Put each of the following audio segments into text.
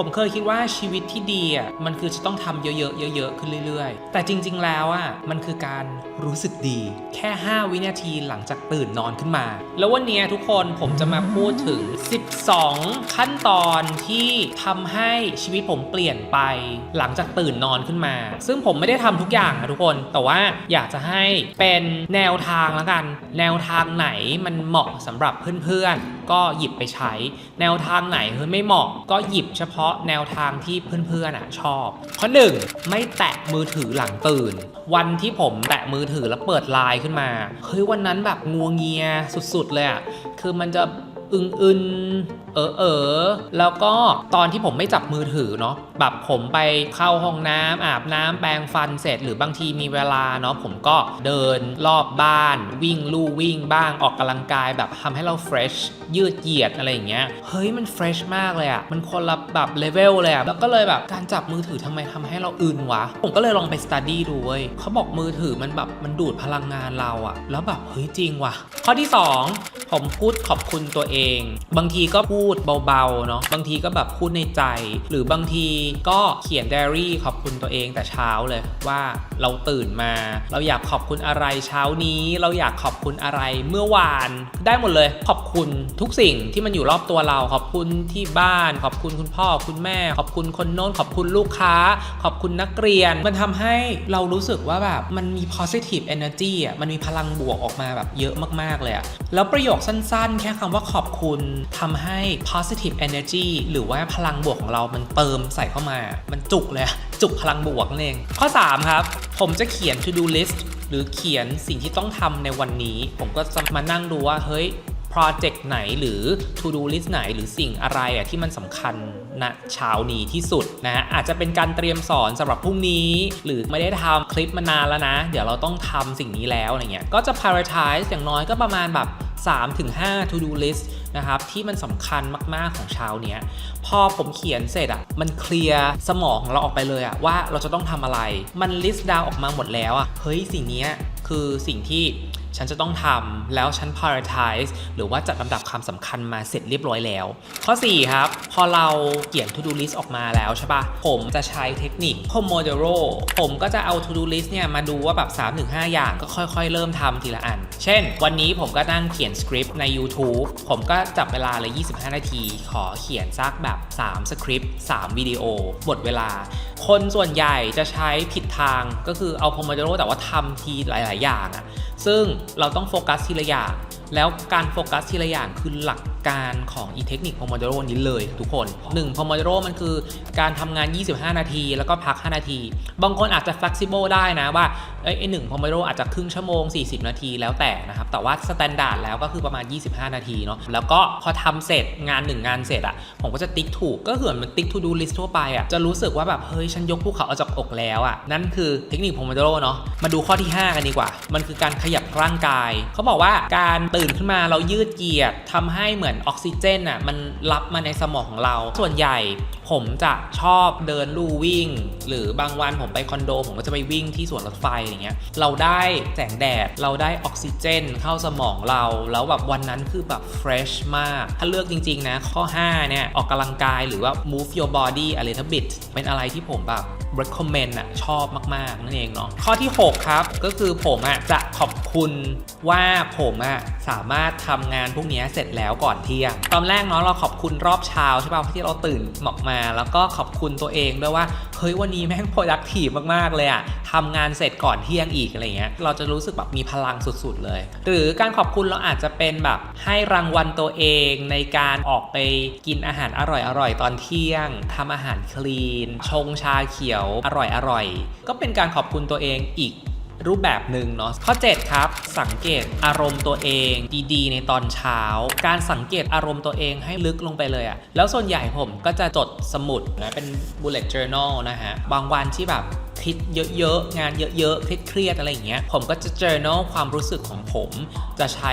ผมเคยคิดว่าชีวิตที่ดีอะมันคือจะต้องทำเยอะๆเยอะๆขึ้นเรื่อยๆ แต่จริง ๆ แล้วอะมันคือการรู้สึกดี แค่ 5 วินาทีหลังจากตื่นนอนขึ้นมา แล้ววันนี้ทุกคนผมจะมาพูดถึง 12 ขั้นตอนที่ทำให้ชีวิตผมเปลี่ยนไปหลังจากตื่นนอนขึ้นมา ซึ่งผมไม่ได้ทำทุกอย่างนะทุกคน แต่ว่าอยากจะให้เป็นแนวทางแล้วกัน แนวทางไหนมันเหมาะสำหรับเพื่อนๆ ก็หยิบไปใช้ แนวทางไหนเฮ้ยไม่เหมาะ ก็หยิบเฉพาะแนวทางที่เพื่อนๆอะชอบ ข้อหนึ่งไม่แตะมือถือหลังตื่น วันที่ผมแตะมือถือแล้วเปิดไลน์ขึ้นมาเฮ้ยวันนั้นแบบงัวเงียสุดๆเลยอะคือมันจะอึนอึนๆเออเออแล้วก็ตอนที่ผมไม่จับมือถือเนาะแบบผมไปเข้าห้องน้ำอาบน้ำแปรงฟันเสร็จ หรือบางทีมีเวลาเนาะผมก็เดินรอบบ้าน วิ่งลู่วิ่งบ้างออกกำลังกายแบบทำให้เราเฟรชยืดเหยียดอะไรอย่างเงี้ย เฮ้ยมันเฟรชมากเลยอะมันคนละแบบเลเวลเลยอะแล้วก็เลยแบบการจับมือถือทำไมทำให้เราอื่นวะ ผมก็เลยลองไปสตัดดี้ดูเว้ยเขาบอกมือถือมันแบบมันดูดพลังงานเราอะแล้วแบบเฮ้ยจริงว่ะ ข้อที่ 2 ผมพูดขอบคุณตัวเอง บางทีก็พูดเบาๆเนาะ บางทีก็แบบพูดในใจ หรือบางทีก็เขียนไดอารี่ขอบคุณตัวเองแต่เช้าเลยว่าเราตื่นมา เราอยากขอบคุณอะไรเช้านี้ เราอยากขอบคุณอะไรเมื่อวาน ได้หมดเลยขอบคุณทุกสิ่งที่มันอยู่รอบตัวเรา ขอบคุณที่บ้าน ขอบคุณคุณพ่อ คุณแม่ ขอบคุณคนโน้น ขอบคุณลูกค้า ขอบคุณนักเรียน มันทำให้เรารู้สึกว่าแบบมันมี positive energy อะมันมีพลังบวกออกมาแบบเยอะมากๆเลยอะแล้วประโยคสั้นๆ แค่คำว่าขอบคุณทำให้ positive energy หรือว่าพลังบวกของเรา มันเติมใส่เข้ามา มันจุกเลยจุกพลังบวกนั่นเอง ข้อ 3 ครับ ผมจะเขียน to do list หรือเขียนสิ่งที่ต้องทำในวันนี้ ผมก็จะมานั่งดูว่า เฮ้ย โปรเจกต์ไหนหรือ to do list ไหนหรือสิ่งอะไรอะที่มันสำคัญณเช้านี้ที่สุดนะอาจจะเป็นการเตรียมสอนสำหรับพรุ่งนี้ หรือไม่ได้ทำคลิปมานานแล้วนะ เดี๋ยวเราต้องทำสิ่งนี้แล้วอะไรเงี้ยก็จะ prioritize อย่างน้อยก็ประมาณแบบ 3-5 to do list นะครับที่มันสำคัญมากๆของเช้าเนี้ยพอผมเขียนเสร็จอะมันเคลียร์สมองของเราออกไปเลยอะว่าเราจะต้องทำอะไร มัน list down ออกมาหมดแล้วอะเฮ้ยสิ่งนี้คือสิ่งที่ ฉันจะต้องทำแล้วฉัน prioritize หรือว่าจัดลำดับความสำคัญมาเสร็จเรียบร้อยแล้ว ข้อ 4 ครับ พอเราเขียน to do list ออกมาแล้วใช่ปะผมจะใช้เทคนิค Pomodoro ผมก็จะเอา to do list เนี่ยมาดูว่าแบบ 3-5 อย่างก็ค่อย ๆ เริ่มทำทีละอัน เช่น วันนี้ผมก็นั่งเขียนสคริปต์ใน YouTube ผมก็จับเวลาเลย 25 นาที ขอเขียนซักแบบ 3 สคริปต์ 3 วิดีโอ หมดเวลา คนส่วนใหญ่จะใช้ผิดทางก็คือเอาพอมโดโรแต่ว่าทำทีหลาย ๆ อย่างอะซึ่งเราต้องโฟกัสทีละอย่าง แล้วการโฟกัสทีละอย่างคือหลัก การของอีเทคนิค Pomodoro นี้เลยทุกคน1 Pomodoro มันคือการทำงาน 25 นาที แล้วก็พัก 5 นาที บางคนอาจจะ flexible ได้นะว่าไอ้หนึ่ง Pomodoro อาจจะครึ่งชั่วโมง 40 นาทีแล้วแต่นะครับ แต่ว่า s t ต n d า r d แล้วก็คือประมาณ 25 นาทีเนาะแล้วก็พอทำเสร็จงาน 1 งานเสร็จอะผมก็จะติ๊กถูกก็คือเหมือนมันติ๊ก to do list ทั่วไปอะจะรู้สึกว่าแบบเฮ้ยฉันยกภูเขาออกจากอกแล้วอะนั่นคือเทคนิค Pomodoro เนาะมาดูข้อที่ 5 กันดีกว่า มันคือการขยับร่างกาย เขาบอกว่าการตื่นขึ้นมาเรายืดเหยียดทำให้เหมือนออกซิเจนอะมันรับมาในสมองของเรา ส่วนใหญ่ผมจะชอบเดินลู่วิ่ง หรือบางวันผมไปคอนโด ผมก็จะไปวิ่งที่สวนรถไฟอย่างเงี้ยเราได้แสงแดดเราได้ออกซิเจนเข้าสมองเรา แล้วแบบวันนั้นคือแบบเฟรชมาก ถ้าเลือกจริง ๆ นะ ข้อ 5 เนี่ย ออกกำลังกายหรือว่า move your body a little bit เป็นอะไรที่ผมแบบ recommend อะชอบมาก ๆ นั่นเองเนาะข้อที่ 6 ครับ ก็คือผมอะจะขอบคุณว่าผมอะสามารถทำงานพวกนี้เสร็จแล้วก่อนเที่ยง ตอนแรกเนาะเราขอบคุณรอบเช้าใช่ป่ะที่เราตื่นออกมา แล้วก็ขอบคุณตัวเองด้วยว่าเฮ้ยวันนี้แม่ง productive มากๆเลยอะทำงานเสร็จก่อนเที่ยงอีกอะไรเงี้ยเราจะรู้สึกแบบมีพลังสุดๆเลย หรือการขอบคุณเราอาจจะเป็นแบบให้รางวัลตัวเองในการออกไปกินอาหารอร่อยๆตอนเที่ยงทำอาหารคลีน ชงชาเขียวอร่อยๆก็เป็นการขอบคุณตัวเองอีก รูปแบบหนึ่งเนาะข้อ 7 ครับ สังเกตอารมณ์ตัวเองดีๆ ในตอนเช้า การสังเกตอารมณ์ตัวเองให้ลึกลงไปเลยอะแล้วส่วนใหญ่ผมก็จะจดสมุดนะเป็น bullet journal นะฮะบางวันที่แบบ คิดเยอะๆ งานเยอะๆ เครียดๆ อะไรอย่างเงี้ย ผมก็จะ journal ความรู้สึกของผม จะใช้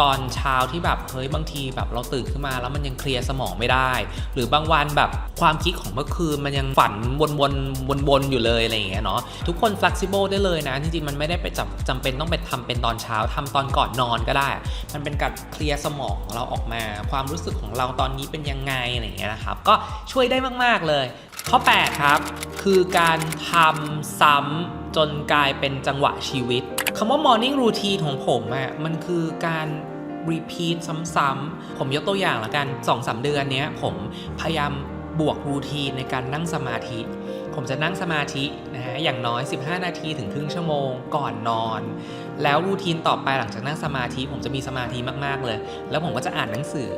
ตอนเช้าที่แบบ เฮ้ย บางทีแบบเราตื่นขึ้นมาแล้วมันยังเคลียร์สมองไม่ได้ หรือบางวันแบบความคิดของเมื่อคืนมันยังฝันวนๆ วนๆ อยู่เลยอะไรอย่างเงี้ยเนาะ ทุกคน flexible ได้เลยนะ จริงๆ มันไม่ได้ไปจำจำเป็นต้องไปทำเป็นตอนเช้าทำตอนก่อนนอนก็ได้ มันเป็นการเคลียร์สมองของเราออกมา ความรู้สึกของเราตอนนี้เป็นยังไงอะไรอย่างเงี้ยนะครับ ก็ช่วยได้มากๆ เลย ข้อ 8 ครับ คือการทำซ้ำจนกลายเป็นจังหวะชีวิตคำว่า morning routine ของผมอะมันคือการ repeat ซ้ำๆ ผมยกตัวอย่างละกัน2-3เดือนนี้ผมพยายามบวกรูทีนในการนั่งสมาธิ ผมจะนั่งสมาธินะฮะอย่างน้อย 15 นาทีถึงครึ่งชั่วโมงก่อนนอน แล้วรูทีนต่อไปหลังจากนั่งสมาธิผมจะมีสมาธิมากๆเลย แล้วผมก็จะอ่านหนังสือ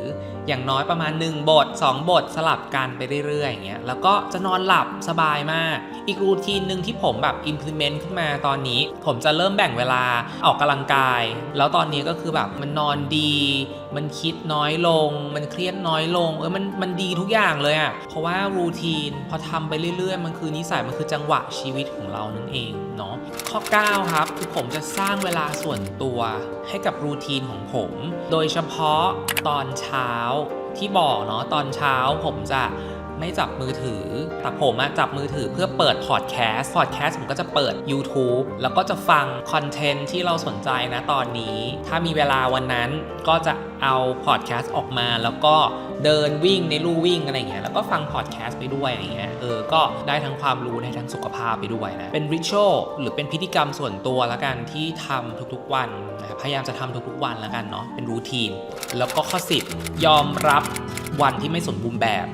อย่างน้อยประมาณ 1 บท 2 บทสลับกันไปเรื่อยๆอย่างเงี้ยแล้วก็จะนอนหลับสบายมาก อีกรูทีนหนึ่งที่ผมแบบ implement ขึ้นมาตอนนี้ ผมจะเริ่มแบ่งเวลาออกกำลังกาย แล้วตอนนี้ก็คือแบบมันนอนดี มันคิดน้อยลง มันเครียดน้อยลงเออมันมันดีทุกอย่างเลยอะ่ะเพราะว่ารูทีนพอทำไปเรื่อยๆ มันคือนิสัยมันคือจังหวะชีวิตของเรานั่นเอง เนาะข้อ 9 ครับ คือผมจะสร้างเวลาส่วนตัวให้กับรูทีนของผม โดยเฉพาะตอนเช้าที่บอกเนาะตอนเช้าผมจะ ไม่จับมือถือ แต่ผมอะจับมือถือเพื่อเปิดพอดแคสต์ พอดแคสต์ผมก็จะเปิด YouTube แล้วก็จะฟังคอนเทนต์ที่เราสนใจนะตอนนี้ ถ้ามีเวลาวันนั้นก็จะเอาพอดแคสต์ออกมา แล้วก็เดินวิ่งในลู่วิ่งอะไรอย่างเงี้ย แล้วก็ฟังพอดแคสต์ไปด้วยอะไรเงี้ย เออ ก็ได้ทั้งความรู้ได้ทั้งสุขภาพไปด้วยนะ เป็นริชวลหรือเป็นพิธีกรรมส่วนตัวละกันที่ทำทุกๆวันนะพยายามจะทำทุกๆวันละกันเนาะ เป็นรูทีน แล้วก็ข้อ 10 ยอมรับวันที่ไม่สมบูรณ์แบบ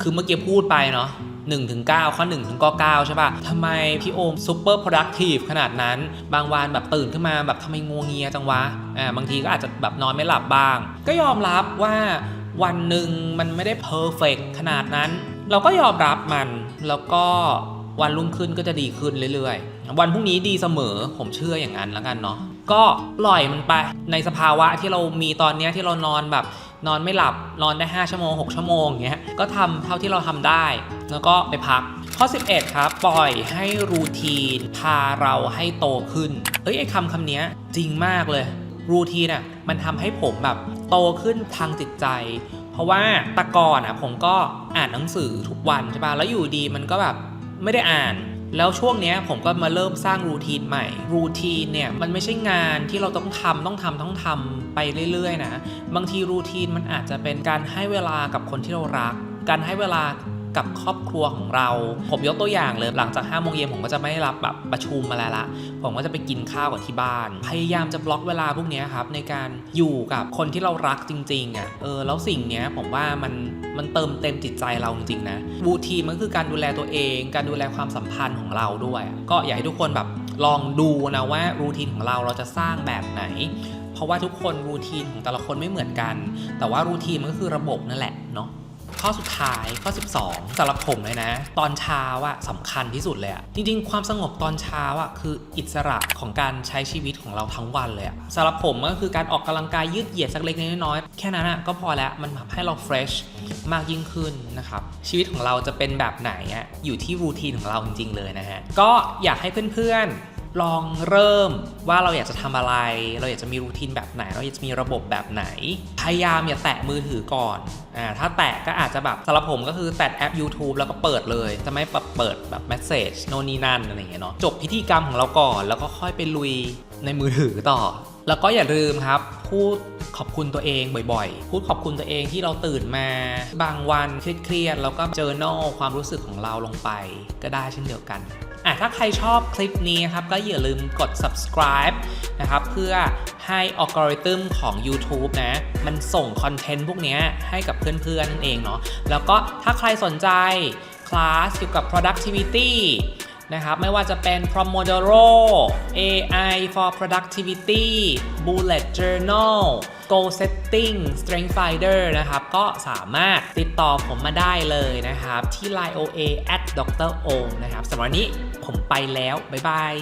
คือเมื่อกี้พูดไปเนาะ1ถึง9ข้อ1ถึงก็9ใช่ป่ะทำไมพี่โอมซูเปอร์ productive ขนาดนั้น บางวันแบบตื่นขึ้นมาแบบทำไมงวงเงียจังวะอ่าบางทีก็อาจจะแบบนอนไม่หลับบ้าง ก็ยอมรับว่าวันหนึ่งมันไม่ได้ perfect ขนาดนั้น เราก็ยอมรับมันแล้วก็วันรุ่งขึ้นก็จะดีขึ้นเรื่อยๆ วันพรุ่งนี้ดีเสมอผมเชื่ออย่างนั้นแล้วกันเนาะก็ปล่อยมันไปในสภาวะที่เรามีตอนนี้ที่เรานอนแบบ นอนไม่หลับนอนได้ 5 ชั่วโมง 6 ชั่วโมงอย่างเงี้ยก็ทำเท่าที่เราทำได้ แล้วก็ไปพักข้อ 11 ครับ ปล่อยให้รูทีน พาเราให้โตขึ้น เอ้ยไอ้คำคำนี้จริงมากเลย รูทีนอะมันทำให้ผมแบบโตขึ้นทางจิตใจ เพราะว่าแตะก่อนอะผมก็อ่านหนังสือทุกวันใช่ป่ะแล้วอยู่ดีมันก็แบบไม่ได้อ่าน แล้วช่วงนี้ผมก็มาเริ่มสร้างรูทีนใหม่ รูทีนเนี่ยมันไม่ใช่งานที่เราต้องทำต้องทำต้องทำไปเรื่อยๆนะ บางทีรูทีนมันอาจจะเป็นการให้เวลากับคนที่เรารัก การให้เวลา กับครอบครัวของเรา ผมยกตัวอย่างเลยหลังจาก5โมงเย็นผมก็จะไม่รับแบบประชุมมาแล้วละ ผมก็จะไปกินข้าวกับที่บ้าน พยายามจะบล็อกเวลาพวกนี้ครับในการอยู่กับคนที่เรารักจริงๆอะเออแล้วสิ่งเนี้ยผมว่ามันมันเติมเต็มจิตใจเราจริงๆนะรูทีนมันคือการดูแลตัวเอง การดูแลความสัมพันธ์ของเราด้วย ก็อยากให้ทุกคนแบบลองดูนะว่ารูทีนของเราเราจะสร้างแบบไหน เพราะว่าทุกคนรูทีนของแต่ละคนไม่เหมือนกัน แต่ว่ารูทีนมันก็คือระบบนั่นแหละเนาะ ข้อสุดท้ายข้อ 12สำหรับผมเลยนะ ตอนเช้าอะสำคัญที่สุดเลยอะจริง ๆ ความสงบตอนเช้าอะคืออิสระของการใช้ชีวิตของเราทั้งวันเลยอะสำหรับผมก็คือการออกกำลังกายยืดเหยียดสักเล็กน้อยๆแค่นั้นอะก็พอแล้วมันทำให้เราเฟรชมากยิ่งขึ้นนะครับ ชีวิตของเราจะเป็นแบบไหนอะอยู่ที่รูทีนของเราจริงๆเลยนะฮะก็อยากให้เพื่อนๆ ลองเริ่มว่าเราอยากจะทำอะไร เราอยากจะมีรูทีนแบบไหน เราอยากจะมีระบบแบบไหน พยายามอย่าแตะมือถือก่อนอ่าถ้าแตะก็อาจจะแบบสำหรับผมก็คือแตะแอป YouTube แล้วก็เปิดเลย จะไม่แบบเปิดแบบเมสเซจโน่นนี่นั่นอะไรอย่างเงี้ยเนาะจบพิธีกรรมของเราก่อน แล้วก็ค่อยไปลุยในมือถือต่อ แล้วก็อย่าลืมครับ พูดขอบคุณตัวเองบ่อยๆ พูดขอบคุณตัวเองที่เราตื่นมา บางวันเครียดๆแล้วก็เจอโนความรู้สึกของเราลงไป ก็ได้เช่นเดียวกันอะถ้าใครชอบคลิปนี้ครับ ก็อย่าลืมกด subscribe นะครับ เพื่อให้อัลกอริทึมของ YouTube นะ มันส่งคอนเทนต์พวกนี้ให้กับเพื่อนๆนั่นเองเนาะแล้วก็ถ้าใครสนใจคลาสเกี่ยวกับ productivity นะครับไม่ว่าจะเป็น Pomodoro AI for productivity bullet journal goal setting strength finder นะครับ ก็สามารถติดต่อผมมาได้เลยนะครับ ที่ line oa at dr o นะครับสำหรับวันนี้ผมไปแล้ว บ๊ายบาย